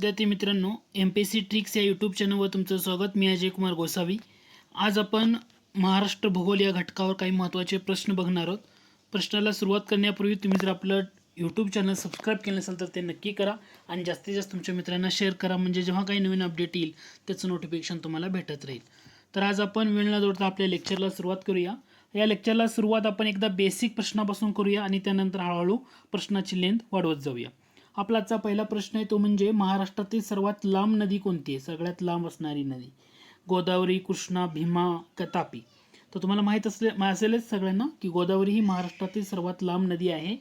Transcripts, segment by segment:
विद्यार्थी मित्रांनो M P C tricks या यूट्यूब चॅनलवर तुमचं स्वागत. मी अजय कुमार गोसावी. आज आपण महाराष्ट्र भूगोल या घटकावर काही महत्त्वाचे प्रश्न बघणार आहोत. प्रश्नाला सुरुवात करण्यापूर्वी तुम्ही जर आपलं यूट्यूब चॅनल सबस्क्राईब केलं नसेल तर ते नक्की करा आणि जास्तीत जास्त तुमच्या मित्रांना शेअर करा. म्हणजे जेव्हा काही नवीन अपडेट येईल त्याचं नोटिफिकेशन तुम्हाला भेटत राहील. तर आज आपण वेळ न जोडता आपल्या लेक्चरला सुरुवात करूया. या लेक्चरला सुरुवात आपण एकदा बेसिक प्रश्नापासून करूया आणि त्यानंतर हळूहळू प्रश्नाची लेंथ वाढवत जाऊया. आपला आजचा पहिला प्रश्न आहे तो म्हणजे महाराष्ट्रातील सर्वात लांब नदी कोणती आहे? सगळ्यात लांब असणारी नदी. गोदावरी कृष्णा भीमा का तापी तर तुम्हाला माहीत असले असेलच सगळ्यांना की गोदावरी ही महाराष्ट्रातील सर्वात लांब नदी आहे.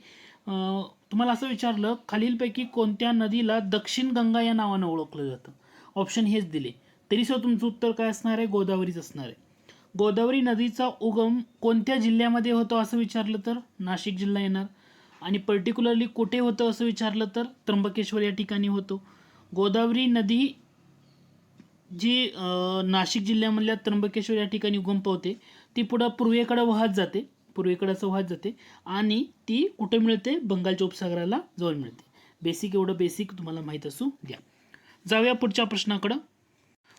तुम्हाला असं विचारलं खालीलपैकी कोणत्या नदीला दक्षिण गंगा या नावानं ओळखलं जातं? ऑप्शन हेच दिले. तरीसुद्धा तुमचं उत्तर काय असणार आहे? गोदावरीच असणार आहे. गोदावरी नदीचा उगम कोणत्या जिल्ह्यामध्ये होतो असं विचारलं तर? नाशिक जिल्हा येणार. आणि पर्टिक्युलरली कुठे होतं असं विचारलं तर त्र्यंबकेश्वर या ठिकाणी होतो. गोदावरी नदी जी नाशिक जिल्ह्यामधल्या त्र्यंबकेश्वर या ठिकाणी उगम पावते ती पुढं पूर्वेकडं वाहत जाते पूर्वेकडं असं वाहत जाते आणि ती कुठे मिळते? बंगालच्या उपसागराला जवळ मिळते. बेसिक एवढं बेसिक तुम्हाला माहीत असू द्या. जाऊया पुढच्या प्रश्नाकडं.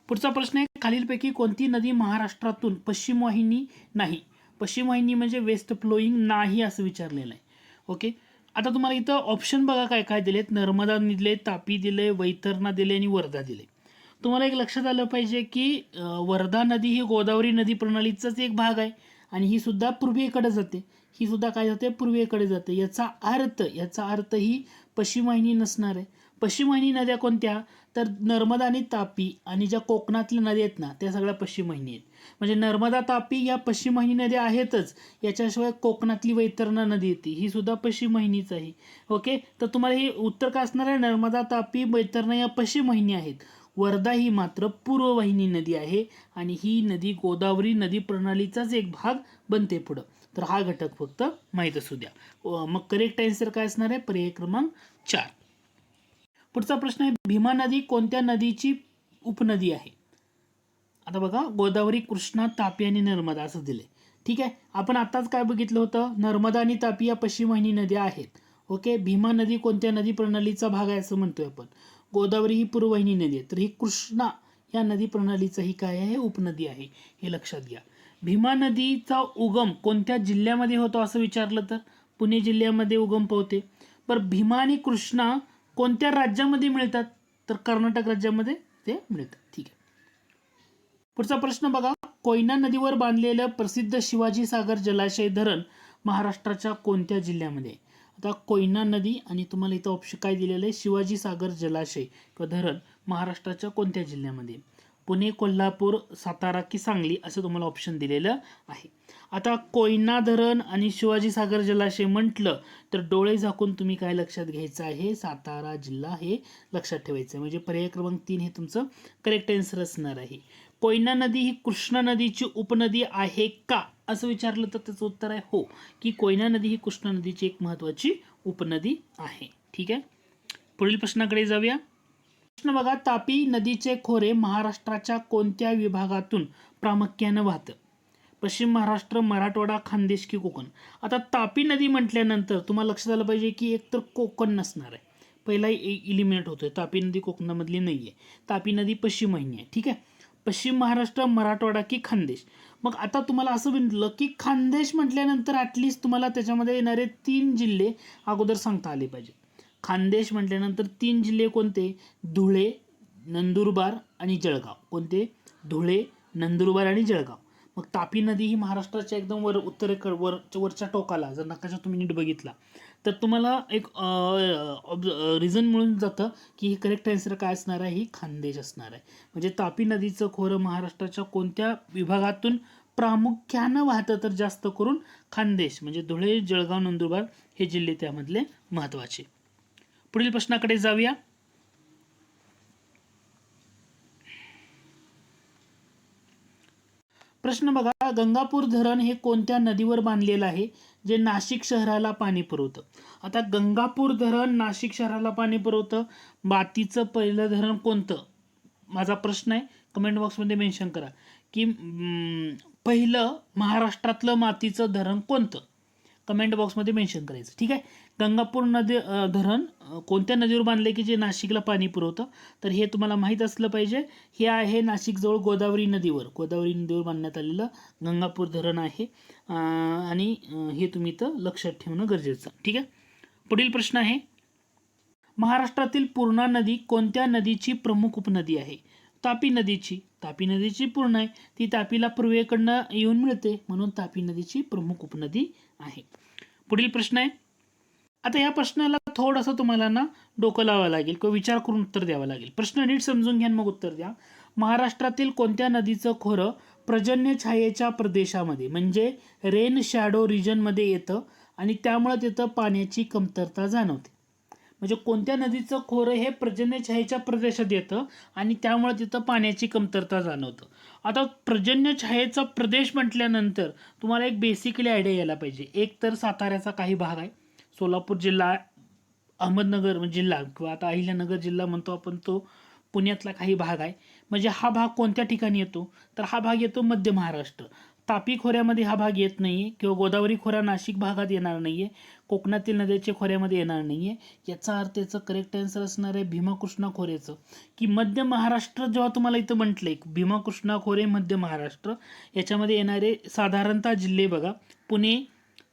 पुढचा प्रश्न आहे खालीलपैकी कोणती नदी महाराष्ट्रातून पश्चिम वाहिनी नाही? पश्चिम वाहिनी म्हणजे वेस्ट फ्लोईंग नाही असं विचारलेलं आहे. ओके? आता तुम्हाला इथं ऑप्शन बघा काय काय दिलेत. नर्मदा दिले तापी दिले वैतरणा दिले आणि वर्धा दिले. तुम्हाला एक लक्षात आलं पाहिजे की वर्धा नदी ही गोदावरी नदी प्रणालीचाच एक भाग आहे आणि ही सुद्धा पूर्वेकडे जाते. ही सुद्धा काय जाते? पूर्वेकडे जाते. याचा अर्थ याचा अर्थ ही पश्चिमाहिनी नसणार आहे. पश्चिम वाहिनी नद्या कोणत्या? तर नर्मदा आणि तापी आणि ज्या कोकणातल्या नद्या आहेत ना त्या सगळ्या पश्चिम वाहिनी आहेत. म्हणजे नर्मदा तापी या पश्चिम वाहिनी नद्या आहेतच. याच्याशिवाय कोकणातली वैतरणा नदी येते. ही सुद्धा पश्चिम वाहिनीच आहे. ओके? तर तुम्हाला हे उत्तर का असणार आहे? नर्मदा तापी वैतरणा या पश्चिम वाहिनी आहेत. वर्धा ही मात्र पूर्व वाहिनी नदी आहे आणि ही नदी गोदावरी नदी प्रणालीचाच एक भाग बनते पुढं. तर हा घटक फक्त माहीत असू द्या. मग करेक्ट आन्सर काय असणार आहे? पर्याय क्रमांक चार. पुढचा प्रश्न आहे भीमा नदी कोणत्या नदीची उपनदी आहे? आता बघा गोदावरी कृष्णा तापी आणि नर्मदा असं दिले ठीक आहे? आपण आत्ताच काय बघितलं होतं? नर्मदा आणि तापी या पश्चिम वाहिनी नद्या आहेत. ओके? भीमा नदी कोणत्या नदी प्रणालीचा भाग आहे असं म्हणतोय आपण. गोदावरी ही पूर्ववाहिनी नदी आहे. तर ही कृष्णा या नदी प्रणालीचा ही काय आहे? उपनदी आहे. हे लक्षात घ्या. भीमा नदीचा उगम कोणत्या जिल्ह्यामध्ये होतो असं विचारलं तर? पुणे जिल्ह्यामध्ये उगम पावते. बरं भीमा आणि कृष्णा कोणत्या राज्यामध्ये मिळतात? तर कर्नाटक राज्यामध्ये ते मिळतात. ठीक आहे. पुढचा प्रश्न बघा. कोयना नदीवर बांधलेलं प्रसिद्ध शिवाजी सागर जलाशय धरण महाराष्ट्राच्या कोणत्या जिल्ह्यामध्ये? आता कोयना नदी आणि तुम्हाला इथं ऑप्शन काय दिलेलं आहे? शिवाजी सागर जलाशय किंवा धरण महाराष्ट्राच्या कोणत्या जिल्ह्यामध्ये? आहे? पुणे कोल्हापूर सातारा की सांगली असं तुम्हाला ऑप्शन दिलेलं आहे. आता कोयना धरण आणि शिवाजी सागर जलाशय म्हटलं तर डोळे झाकून तुम्ही काय लक्षात घ्यायचं आहे? सातारा जिल्हा हे लक्षात ठेवायचं आहे. म्हणजे पर्याय क्रमांक तीन हे तुमचं करेक्ट आन्सर असणार आहे. कोयना नदी ही कृष्णा नदीची उपनदी आहे का? असं विचारलं तर त्याचं उत्तर आहे हो. की कोयना नदी ही कृष्णा नदीची एक महत्त्वाची उपनदी आहे. ठीक आहे? पुढील प्रश्नाकडे जाऊया. प्रश्न बघा तापी नदीचे खोरे महाराष्ट्राच्या कोणत्या विभागातून प्रामुख्यानं वाहतं? पश्चिम महाराष्ट्र मराठवाडा खानदेश की कोकण? आता तापी नदी म्हटल्यानंतर तुम्हाला लक्षात आलं पाहिजे की एक तर कोकण नसणार आहे. पहिला इलिमिनेट आहे तापी नदी कोकणामधली नाही आहे तापी नदी पश्चिम वाहिनी आहे. ठीक आहे? पश्चिम महाराष्ट्र मराठवाडा की खानदेश? मग आता तुम्हाला असं म्हटलं की खानदेश म्हटल्यानंतर ॲटलिस्ट तुम्हाला त्याच्यामध्ये येणारे तीन जिल्हे अगोदर सांगता आले पाहिजे खानदेश म्हटल्यानंतर तीन जिल्हे कोणते? धुळे नंदुरबार आणि जळगाव. कोणते? धुळे नंदुरबार आणि जळगाव. मग तापी नदी ही महाराष्ट्राच्या एकदम वर उत्तरेकड वर वरच्या टोकाला जर नकाशा तुम्ही नीट बघितला तर तुम्हाला एक रिझन मिळून जातं की हे करेक्ट आन्सर काय असणार आहे? ही खानदेश असणार आहे. म्हणजे तापी नदीचं खोरं महाराष्ट्राच्या कोणत्या विभागातून प्रामुख्यानं वाहतं? तर जास्त करून खानदेश. म्हणजे धुळे जळगाव नंदुरबार हे जिल्हे त्यामधले महत्त्वाचे पुढील प्रश्नाकडे जाऊया. प्रश्न बघा गंगापूर धरण हे कोणत्या नदीवर बांधलेलं आहे? जे नाशिक शहराला पाणी पुरवतं. आता गंगापूर धरण नाशिक शहराला पाणी पुरवतं. मातीचं पहिलं धरण कोणतं? माझा प्रश्न आहे. कमेंट बॉक्समध्ये मेन्शन करा. की पहिलं महाराष्ट्रातलं मातीचं धरण कोणतं? कमेंट बॉक्समध्ये मेन्शन करायचं. ठीक आहे? गंगापूर नदी धरण कोणत्या नदीवर बांधले की जे नाशिकला पाणी पुरवतं? तर हे तुम्हाला माहीत असलं पाहिजे. हे आहे नाशिकजवळ गोदावरी नदीवर. गोदावरी नदीवर बांधण्यात आलेलं गंगापूर धरण आहे. आणि हे तुम्ही इथं लक्षात ठेवणं गरजेचं ठीक आहे? पुढील प्रश्न आहे. महाराष्ट्रातील पूर्णा नदी कोणत्या नदीची प्रमुख उपनदी आहे? तापी नदीची. तापी नदीची पूर्ण आहे. ती तापीला पूर्वेकडनं येऊन मिळते. म्हणून तापी नदीची प्रमुख उपनदी आहे. पुढील प्रश्न आहे. आता या प्रश्नाला थोडंसं तुम्हाला ना डोकं लावावं लागेल किंवा विचार करून उत्तर द्यावं लागेल. प्रश्न नीट समजून घ्या मग उत्तर द्या. महाराष्ट्रातील कोणत्या नदीचं खोरं पर्जन्य छायेच्या प्रदेशामध्ये म्हणजे रेन शॅडो रिजनमध्ये येतं आणि त्यामुळे तिथं पाण्याची कमतरता जाणवते? म्हणजे कोणत्या नदीचं खोरं हे पर्जन्यछायेच्या प्रदेशात येतं आणि त्यामुळे तिथं पाण्याची कमतरता जाणवतं. आता पर्जन्यछायेचा प्रदेश म्हटल्यानंतर तुम्हाला एक बेसिकली आयडिया यायला पाहिजे. एक तर साताऱ्याचा काही भाग आहे. सोलापूर जिल्हा अहमदनगर म्हणजे जिल्हा किंवा आता अहिल्यानगर जिल्हा म्हणतो आपण तो पुण्यातला काही भाग आहे. म्हणजे हा भाग कोणत्या ठिकाणी येतो? तर हा भाग येतो मध्य महाराष्ट्र. तापी खोऱ्यामध्ये हा भाग येत नाही आहे किंवा गोदावरी खोरा नाशिक भागात येणार नाही आहे कोकणातील नद्याच्या खोऱ्यामध्ये येणार नाही आहे याचा अर्थ याचं करेक्ट आन्सर असणार आहे भीमाकृष्णा खोऱ्याचं. की मध्य महाराष्ट्र जेव्हा तुम्हाला इथं म्हटलं म्हटलंय भीमाकृष्णा खोरे मध्य महाराष्ट्र याच्यामध्ये येणारे साधारणतः जिल्हे बघा. पुणे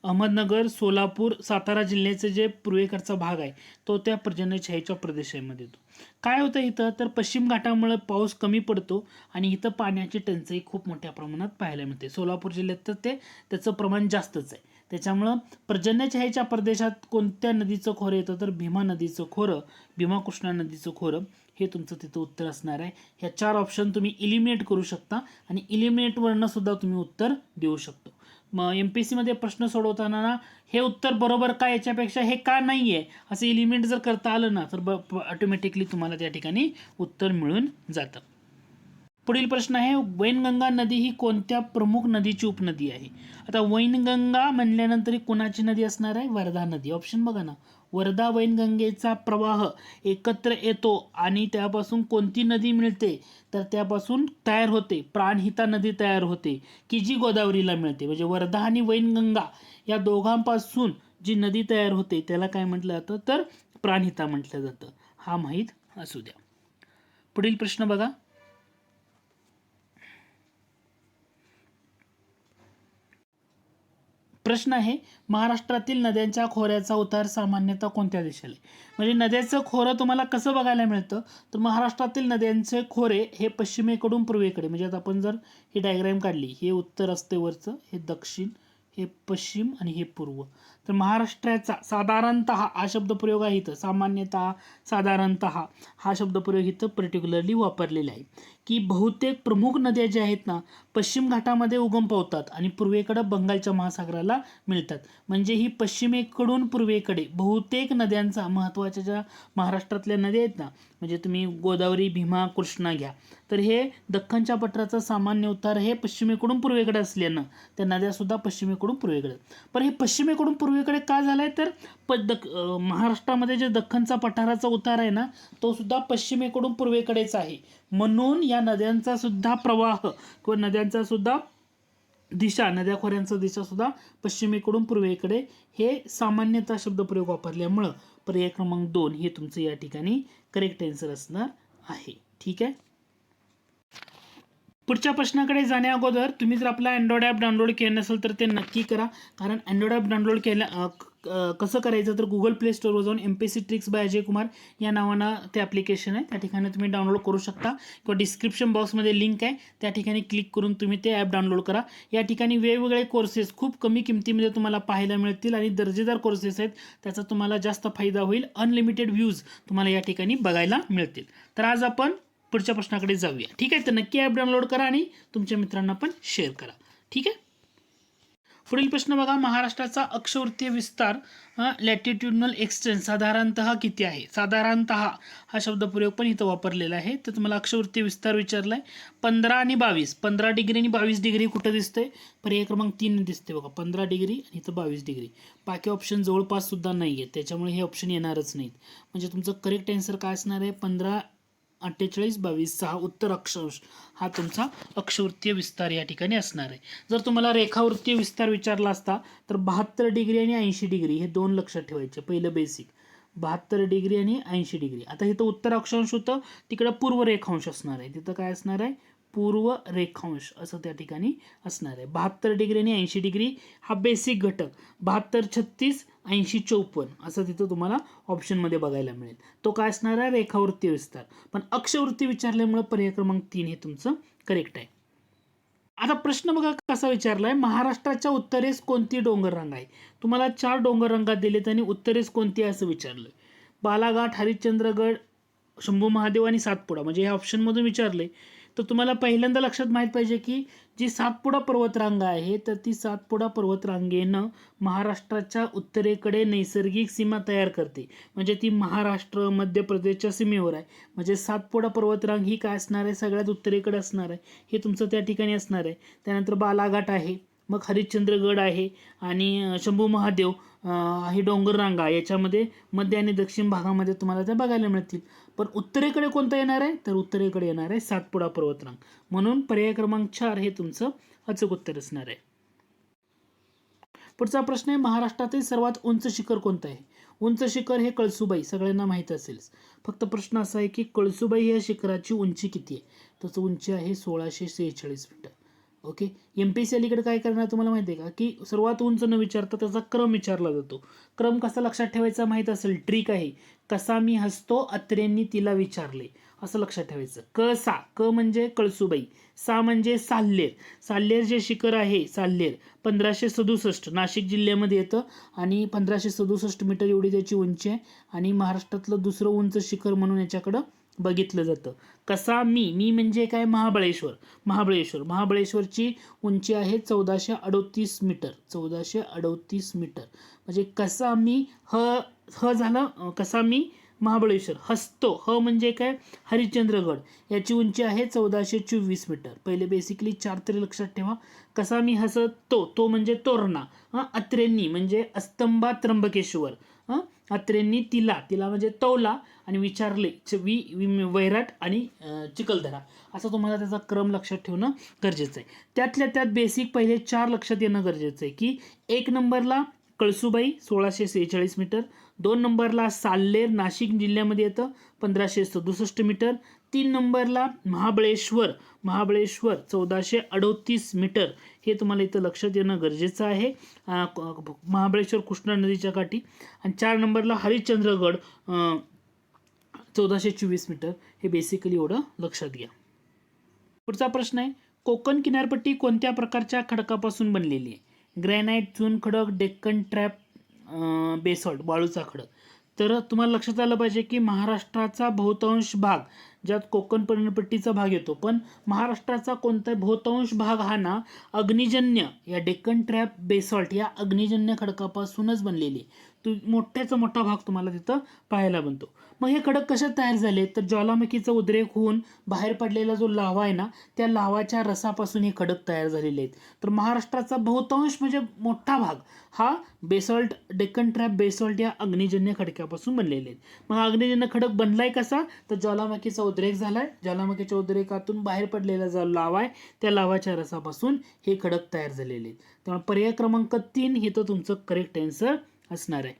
अहमदनगर सोलापूर सातारा जिल्ह्याचं जे पूर्वेकडचा भाग आहे तो त्या पर्जन्यछायेच्या प्रदेशामध्ये येतो. काय होतं इथं? तर पश्चिम घाटामुळे पाऊस कमी पडतो आणि इथं पाण्याची टंचाई खूप मोठ्या प्रमाणात पाहायला मिळते. सोलापूर जिल्ह्यात तर ते त्याचं प्रमाण जास्तच आहे. त्याच्यामुळं पर्जन्यछायेच्या प्रदेशात कोणत्या नदीचं खोरं येतं? तर भीमा नदीचं खोरं भीमा कृष्णा नदीचं खोरं हे तुमचं तिथं उत्तर असणार आहे. ह्या चार ऑप्शन तुम्ही इलिमिनेट करू शकता आणि इलिमिनेटवरनं सुद्धा तुम्ही उत्तर देऊ शकतो. मग एम पी सीमध्ये प्रश्न सोडवताना ना हे उत्तर बरोबर का याच्यापेक्षा हे का नाही आहे असं इलिमेंट जर करता आलं ना तर ब ऑटोमॅटिकली तुम्हाला त्या ठिकाणी उत्तर मिळून जातं. पुढील प्रश्न आहे वैनगंगा नदी ही कोणत्या प्रमुख नदीची उपनदी आहे? आता वैनगंगा म्हणल्यानंतर ही कोणाची नदी असणार आहे? वर्धा नदी. ऑप्शन बघा ना. वर्धा वैनगंगेचा प्रवाह एकत्र येतो आणि त्यापासून कोणती नदी मिळते? तर त्यापासून तयार होते. प्राणहिता नदी तयार होते की जी गोदावरीला मिळते. म्हणजे वर्धा आणि वैनगंगा या दोघांपासून जी नदी तयार होते त्याला काय म्हटलं जातं? तर प्राणहिता म्हटलं जातं. हा माहीत असू द्या. पुढील प्रश्न बघा. प्रश्न आहे महाराष्ट्रातील नद्यांच्या खोऱ्याचा उतार सामान्यतः कोणत्या दिशेला म्हणजे नद्याचं खोरं तुम्हाला कसं बघायला मिळतं? तर महाराष्ट्रातील नद्यांचे खोरे हे पश्चिमेकडून पूर्वेकडे म्हणजे आता आपण जर ही डायग्राम काढली हे उत्तर असते वरचं हे दक्षिण हे पश्चिम आणि हे पूर्व. तर महाराष्ट्राचा साधारणतः हा शब्दप्रयोग आहे इथं. सामान्यतः साधारणतः हा शब्दप्रयोग इथं पर्टिक्युलरली वापरलेला आहे. की बहुतेक प्रमुख नद्या ज्या आहेत ना पश्चिम घाटामध्ये उगम पावतात आणि पूर्वेकडं बंगालच्या महासागराला मिळतात. म्हणजे ही पश्चिमेकडून पूर्वेकडे बहुतेक नद्यांचा महत्त्वाच्या ज्या महाराष्ट्रातल्या नद्या आहेत ना म्हणजे तुम्ही गोदावरी भीमा कृष्णा घ्या. तर हे दख्खनच्या पठाराचं सामान्य उतार हे पश्चिमेकडून पूर्वेकडे असल्यानं त्या नद्यासुद्धा पश्चिमेकडून पूर्वेकडे. पण हे पश्चिमेकडून पूर्वेकडे का आहे तर प दक महाराष्ट्रामध्ये जे दख्खनचा पठाराचा उतार आहे ना तो सुद्धा पश्चिमेकडून पूर्वेकडेच आहे. म्हणून या नद्यांचा सुद्धा प्रवाह किंवा नद्यांचा सुद्धा दिशा नद्या खोऱ्यांचा दिशासुद्धा पश्चिमेकडून पूर्वेकडे हे सामान्यतः शब्दप्रयोग वापरल्यामुळं पर्याय क्रमांक दोन हे तुमचं या ठिकाणी करेक्ट आन्सर असणार आहे. ठीक आहे? पुढच्या प्रश्नाकडे जाण्या अगोदर तुम्ही जर आपला अँड्रॉइड ॲप डाउनलोड केलं नसेल तर ते नक्की करा. कारण अँड्रॉइड ॲप डाउनलोड केल्या क- कसं करायचं तर गुगल प्ले स्टोरवर जाऊन M P C tricks by Ajay Kumar या नावानं ते ॲप्लिकेशन आहे. त्या ठिकाणी तुम्ही डाउनलोड करू शकता. किंवा डिस्क्रिप्शन बॉक्समध्ये लिंक आहे. त्या ठिकाणी क्लिक करून तुम्ही ते ॲप डाउनलोड करा. या ठिकाणी वेगवेगळे कोर्सेस खूप कमी किमतीमध्ये तुम्हाला पाहायला मिळतील आणि दर्जेदार कोर्सेस आहेत. त्याचा तुम्हाला जास्त फायदा होईल. अनलिमिटेड व्ह्यूज तुम्हाला या ठिकाणी बघायला मिळतील. तर आज आपण पुढच्या प्रश्नाकडे जाऊया. ठीक आहे? तर नक्की ॲप डाउनलोड करा आणि तुमच्या मित्रांना पण शेअर करा. ठीक आहे? पुढील प्रश्न बघा. महाराष्ट्राचा अक्षवृत्तीय विस्तार लॅटिट्युडनल एक्सटेन्स साधारणतः किती आहे? साधारणतः हा शब्दप्रयोग पण इथं वापरलेला आहे. तर तुम्हाला अक्षवृत्तीय विस्तार विचारला आहे पंधरा आणि बावीस. पंधरा डिग्री आणि बावीस डिग्री कुठं दिसते पर्याय क्रमांक तीन दिसते बघा. पंधरा डिग्री आणि इथं बावीस डिग्री. बाकी ऑप्शन जवळपाससुद्धा नाही आहेत त्याच्यामुळे हे ऑप्शन येणारच नाहीत. म्हणजे तुमचं करेक्ट आन्सर काय असणार आहे? पंधरा अठ्ठेचाळीस बावीस सहा उत्तर अक्षांश हा तुमचा अक्षवृत्तीय विस्तार या ठिकाणी असणार आहे. जर तुम्हाला रेखावृत्तीय विस्तार विचारला असता तर बहात्तर डिग्री आणि ऐंशी डिग्री हे दोन लक्षात ठेवायचे पहिलं बेसिक बहात्तर डिग्री आणि ऐंशी डिग्री. आता इथं उत्तर अक्षांश होतं तिकडं पूर्व रेखांश असणार आहे. तिथं काय असणार आहे? पूर्व रेखांश असं त्या ठिकाणी असणार आहे. बहात्तर डिग्री आणि ऐंशी डिग्री हा बेसिक घटक. बहात्तर छत्तीस ऐंशी चौपन्न असं तिथं तुम्हाला ऑप्शनमध्ये बघायला मिळेल. तो काय असणार आहे? रेखावृत्ती विस्तार. पण अक्षवृत्ती विचारल्यामुळे पर्याय क्रमांक तीन हे तुमचं करेक्ट आहे. आता प्रश्न बघा कसा विचारलाय? महाराष्ट्राच्या उत्तरेस कोणती डोंगर रंग आहे? तुम्हाला चार डोंगर रंगात दिलेत आणि उत्तरेस कोणती आहे असं विचारलंय बालाघाट हरिश्चंद्रगड शंभू महादेव आणि सातपुडा. म्हणजे ह्या ऑप्शनमधून विचारले तर तुम्हाला पहिल्यांदा लक्षात माहीत पाहिजे की जी सातपुडा पर्वतरांग आहे तर ती सातपुडा पर्वतरांगेनं महाराष्ट्राच्या उत्तरेकडे नैसर्गिक सीमा तयार करते. म्हणजे ती महाराष्ट्र मध्य प्रदेशच्या सीमेवर आहे. म्हणजे सातपुडा पर्वतरांग ही काय असणार आहे? सगळ्यात उत्तरेकडे असणार आहे. हे तुमचं त्या ठिकाणी असणार आहे. त्यानंतर बालाघाट आहे. मग हरिश्चंद्रगड आहे आणि शंभू महादेव ही डोंगर रांगा याच्यामध्ये मध्य आणि दक्षिण भागामध्ये तुम्हाला त्या बघायला मिळतील. पण उत्तरेकडे कोणतं येणार आहे? तर उत्तरेकडे येणार आहे सातपुडा पर्वतरांग. म्हणून पर्याय क्रमांक चार हे तुमचं अचूक उत्तर असणार आहे. पुढचा प्रश्न आहे महाराष्ट्रातील सर्वात उंच शिखर कोणतं आहे? उंच शिखर हे कळसुबाई सगळ्यांना माहीत असेल फक्त प्रश्न असा आहे की कळसुबाई या शिखराची उंची किती आहे? त्याचं उंची आहे सोळाशे सेहेचाळीस meter. Okay? M P C अलीकडे काय करणार तुम्हाला माहिती आहे का? की सर्वात उंच न विचारता त्याचा क्रम विचारला जातो. क्रम कसा लक्षात ठेवायचा माहीत असेल? ट्रिक आहे. कसा मी हसतो अत्रेंनी तिला विचारले. असं लक्षात ठेवायचं. क सा. क म्हणजे कळसुबाई. सा म्हणजे साल्लेर. साल्लेर जे शिखर आहे साल्लेर. पंधराशे सदुसष्ट. नाशिक जिल्ह्यामध्ये येतं. आणि पंधराशे सदुसष्ट मीटर एवढी त्याची उंची आहे. आणि महाराष्ट्रातलं दुसरं उंच शिखर म्हणून याच्याकडं बघितलं जातं. कसा मी मी म्हणजे काय महाबळेश्वर? महाबळेश्वर. महाबळेश्वरची उंची आहे चौदाशे अडोतीस मीटर. चौदाशे अडोतीस मीटर. म्हणजे कसा मी ह ह झालं कसा मी महाबळेश्वर. हसतो ह म्हणजे काय? हरिश्चंद्रगड. याची उंची आहे चौदाशे चोवीस मीटर. पहिले बेसिकली चार तरी लक्षात ठेवा. कसा मी हसतो तो म्हणजे तोरणा. हां अत्रेंनी म्हणजे अस्तंबा त्र्यंबकेश्वर. हां अत्रेंनी तिला तिला म्हणजे तौला आणि विचारले च- वि वि- वैराट आणि चिखलदरा. असं तुम्हाला त्याचा क्रम लक्षात ठेवणं गरजेचं आहे. त्यातल्या त्यात बेसिक पहिले चार लक्षात येणं गरजेचं आहे की एक नंबरला कळसुबाई सोळाशे सेहेचाळीस मीटर दोन नंबरला साल्लेर नाशिक जिल्ह्यामध्ये येतं पंधराशे सदुसष्ट मीटर तीन नंबरला महाबळेश्वर. महाबळेश्वर चौदाशे अडोतीस मीटर. हे तुम्हाला इथं लक्षात येणं गरजेचं आहे. महाबळेश्वर कृष्णा नदीच्या काठी. आणि चार नंबरला हरिश्चंद्रगड चौदाशे चोवीस मीटर. हे बेसिकली एवढं लक्षात घ्या. पुढचा प्रश्न आहे कोकण किनारपट्टी कोणत्या प्रकारच्या खडकापासून बनलेली आहे? ग्रॅनाईट चून खडक डेक्कन ट्रॅप बेसॉल्ट वाळूचा खडक. तर तुम्हाला लक्षात आलं पाहिजे की महाराष्ट्राचा बहुतांश भाग ज्यात कोकण पर्णपट्टीचा भाग येतो. पण महाराष्ट्राचा कोणता बहुतांश भाग हा ना अग्निजन्य या डेक्कन ट्रॅप बेसॉल्ट या अग्निजन्य खडकापासूनच बनलेली तो मोठ्याचा मोठा भाग तुम्हाला तिथं पाहायला बनतो. मग हे खडक कशात तयार झाले? तर ज्वालामुखीचा उद्रेक होऊन बाहेर पडलेला जो लावा आहे ना त्या लावाच्या रसापासून हे खडक तयार झालेले आहेत. तर महाराष्ट्राचा बहुतांश म्हणजे मोठा भाग हा बेसॉल्ट डेक्कन ट्रॅप बेसॉल्ट या अग्निजन्य खडक्यापासून बनलेले आहेत. मग अग्निजन्य खडक बनलाय कसा? तर ज्वालामुखीचा उद्रेक झालाय. ज्वालामुखीच्या उद्रेकातून बाहेर पडलेला जो लावा आहे त्या लावाच्या रसापासून हे खडक तयार झालेले आहेत. त्यामुळे पर्याय क्रमांक तीन हे तर तुमचं करेक्ट आन्सर असणार आहे.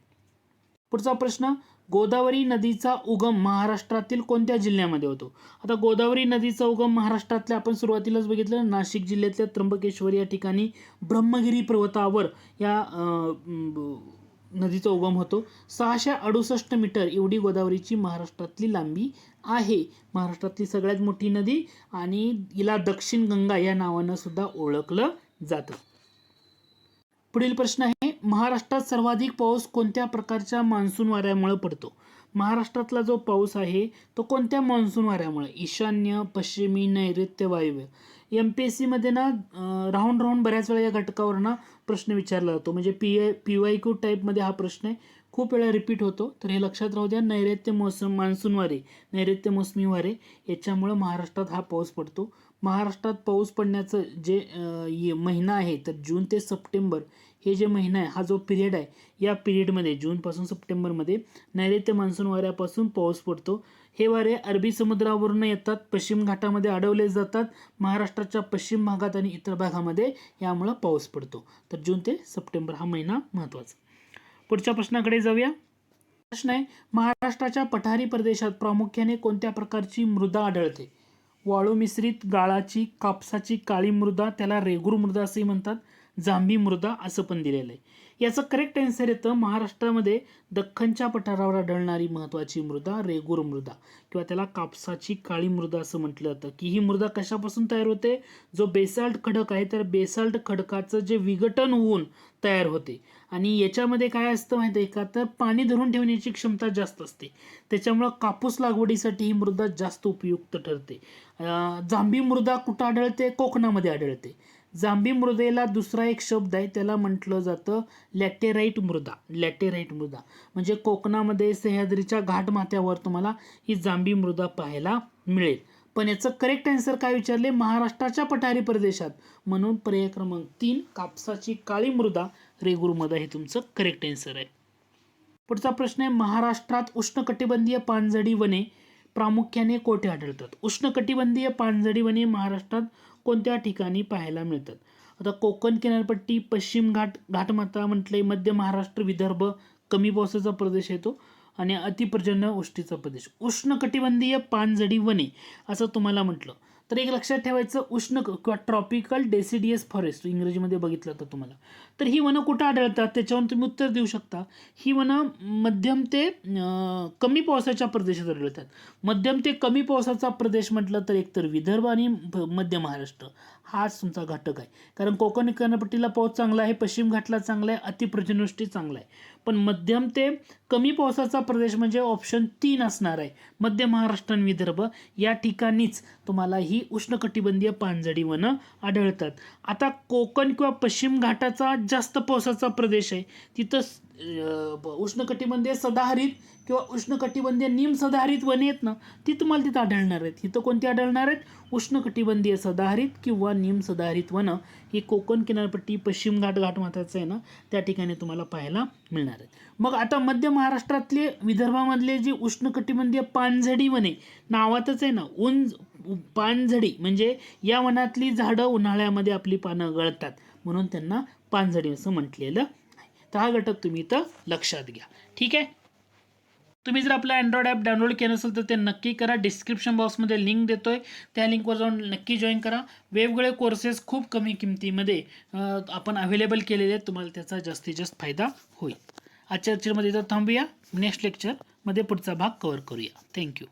पुढचा प्रश्न गोदावरी नदीचा उगम महाराष्ट्रातील कोणत्या जिल्ह्यामध्ये होतो? आता गोदावरी नदीचा उगम महाराष्ट्रातल्या आपण सुरुवातीलाच बघितलं नाशिक जिल्ह्यातल्या त्र्यंबकेश्वर या ठिकाणी ब्रह्मगिरी पर्वतावर या अं, नदीचा उगम होतो. सहाशे अडुसष्ट मीटर एवढी गोदावरीची महाराष्ट्रातली लांबी आहे. महाराष्ट्रातली सगळ्यात मोठी नदी आणि हिला दक्षिण गंगा या नावानं सुद्धा ओळखलं जातं. पुढील प्रश्न आहे महाराष्ट्रात सर्वाधिक पाऊस कोणत्या प्रकारच्या मान्सून वाऱ्यामुळे पडतो? महाराष्ट्रातला जो पाऊस आहे तो कोणत्या मान्सून वाऱ्यामुळे? ईशान्य पश्चिमी नैऋत्य वायव्य. एम पी एस सीमध्ये ना राहून राहून बऱ्याच वेळा या घटकावर ना प्रश्न विचारला जातो. म्हणजे P I P Y Q टाईपमध्ये हा प्रश्न आहे. खूप वेळा रिपीट होतो. तर हे लक्षात राहू द्या नैऋत्य मोसम मान्सून वारे नैऋत्य मोसमी वारे याच्यामुळं महाराष्ट्रात हा पाऊस पडतो. महाराष्ट्रात पाऊस पडण्याचं जे ये- महिना आहे तर जून ते सप्टेंबर हे जे महिना आहे हा जो पिरियड आहे या पिरियडमध्ये जूनपासून सप्टेंबरमध्ये नैऋत्य मान्सून वाऱ्यापासून पाऊस पडतो. हे वारे अरबी समुद्रावरून येतात पश्चिम घाटामध्ये अडवले जातात महाराष्ट्राच्या पश्चिम भागात आणि इतर भागामध्ये यामुळं पाऊस पडतो. तर जून ते सप्टेंबर हा महिना महत्त्वाचा पुढच्या प्रश्नाकडे जाऊया. प्रश्न आहे महाराष्ट्राच्या पठारी प्रदेशात प्रामुख्याने कोणत्या प्रकारची मृदा आढळते? वाळू मिश्रित गाळाची कापसाची काळी मृदा त्याला रेगूर मृदा असेही म्हणतात. जांभी मृदा असं पण दिलेलं आहे. याचं करेक्ट आन्सर येतं महाराष्ट्रामध्ये दख्खनच्या पठारावर आढळणारी महत्त्वाची मृदा रेगूर मृदा किंवा त्याला कापसाची काळी मृदा असं म्हटलं जातं. की ही मृदा कशापासून तयार होते? जो बेसाल्ट खडक आहे तर बेसाल्ट खडकाचं जे विघटन होऊन तयार होते. आणि याच्यामध्ये काय असतं माहिती आहे का? तर पाणी धरून ठेवण्याची क्षमता जास्त असते. त्याच्यामुळं कापूस लागवडीसाठी ही मृदा जास्त उपयुक्त ठरते. जांभी मृदा कुठं आढळते? कोकणामध्ये आढळते. जांभी मृदेला दुसरा एक शब्द आहे त्याला म्हटलं जातं लॅटेराईट मृदा. लॅटेराईट मृदा. म्हणजे कोकणामध्ये सह्याद्रीच्या घाटमाथ्यावर तुम्हाला ही जांभी मृदा पाहायला मिळेल. पण याचं करेक्ट आन्सर काय विचारले? महाराष्ट्राच्या पठारी प्रदेशात. म्हणून पर्याय क्रमांक तीन कापसाची काळी मृदा रेगूर मृदा हे तुमचं करेक्ट आन्सर आहे. पुढचा प्रश्न आहे महाराष्ट्रात उष्णकटिबंधीय पानझडी वने प्रामुख्याने कोठे आढळतात? उष्णकटिबंधीय पानझडी वने महाराष्ट्रात कोणत्या ठिकाणी पाहायला मिळतात? आता कोकण किनारपट्टी पश्चिम घाट घाटमाता म्हटले मध्य महाराष्ट्र विदर्भ कमी पावसाचा प्रदेश येतो आणि अतिपर्जन्य उष्टीचा प्रदेश. उष्णकटिबंधीय पानझडी वने असं तुम्हाला म्हटलं. तर एक लक्षात ठेवायचं उष्ण किंवा ट्रॉपिकल डेसिडियस फॉरेस्ट इंग्रजीमध्ये बघितलं तर तुम्हाला. तर ही वनं कुठं आढळतात? त्याच्यावर तुम्ही उत्तर देऊ शकता. ही वनं मध्यम ते कमी पावसाच्या प्रदेशात आढळतात. मध्यम ते कमी पावसाचा प्रदेश म्हटलं तर एकतर विदर्भ आणि मध्य महाराष्ट्र. हाच तुमचा घटक आहे. कारण कोकण किनारपट्टीला पाऊस चांगला आहे पश्चिम घाटला चांगला आहे अतिप्रजनवृष्टी चांगला आहे. पण मध्यम ते कमी पावसाचा प्रदेश म्हणजे ऑप्शन तीन असणार आहे. मध्य महाराष्ट्र आणि विदर्भ या ठिकाणीच तुम्हाला ही उष्णकटिबंधीय पानझडी वनं आढळतात. आता कोकण किंवा पश्चिम घाटाचा जास्त पावसाचा प्रदेश आहे तिथं उष्णकटिबंधीय सदाहरित किंवा उष्णकटिबंधीय निम सदाहरित वने आहेत ना ती तुम्हाला तिथं आढळणार आहेत. इथं कोणती आढळणार आहेत? उष्णकटिबंधीय सदाहरित किंवा निम सदाहरित वनं. ही कोकण किनारपट्टी पश्चिम घाट घाटमाथ्याचं आहे ना त्या ठिकाणी तुम्हाला पाहायला मिळणार आहेत. मग आता मध्य महाराष्ट्रातले विदर्भामधले जे उष्णकटिबंधीय पानझडी वने नावातच आहे ना उंज पानझडी म्हणजे या वनातली झाडं उन्हाळ्यामध्ये आपली पानं गळतात. म्हणून त्यांना पानझडी असं म्हटलेलं तर हा घटक तुम्ही इथं लक्षात घ्या. ठीक आहे? तुम्ही जर आपलं अँड्रॉइड ॲप डाउनलोड केलं असेल तर ते नक्की करा. डिस्क्रिप्शन बॉक्समध्ये लिंक देतो आहे त्या लिंकवर जाऊन नक्की जॉईन करा. वेगवेगळे कोर्सेस खूप कमी किमतीमध्ये आपण अवेलेबल केलेले आहेत. तुम्हाला त्याचा जास्तीत जास्त फायदा होईल. आजच्या लेक्चरमध्ये इथं थांबूया. नेक्स्ट लेक्चरमध्ये पुढचा भाग कवर करूया. थँक्यू